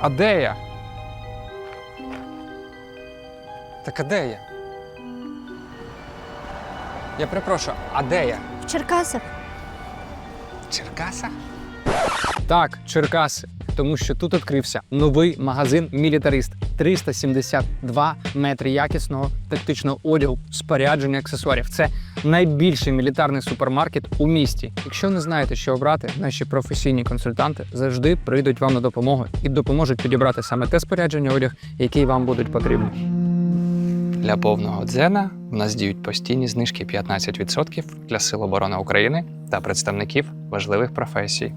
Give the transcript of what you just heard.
А де я? Так а де я? Я перепрошую, а де я? В Черкасах. Черкаса? Так, Черкаси. Тому що тут відкрився новий магазин Мілітарист. 372 метри якісного тактичного одягу, спорядження, аксесуарів. Це найбільший мілітарний супермаркет у місті. Якщо не знаєте, що обрати, наші професійні консультанти завжди прийдуть вам на допомогу і допоможуть підібрати саме те спорядження одяг, який вам будуть потрібні. Для повного дзена в нас діють постійні знижки 15% для Сил оборони України та представників важливих професій.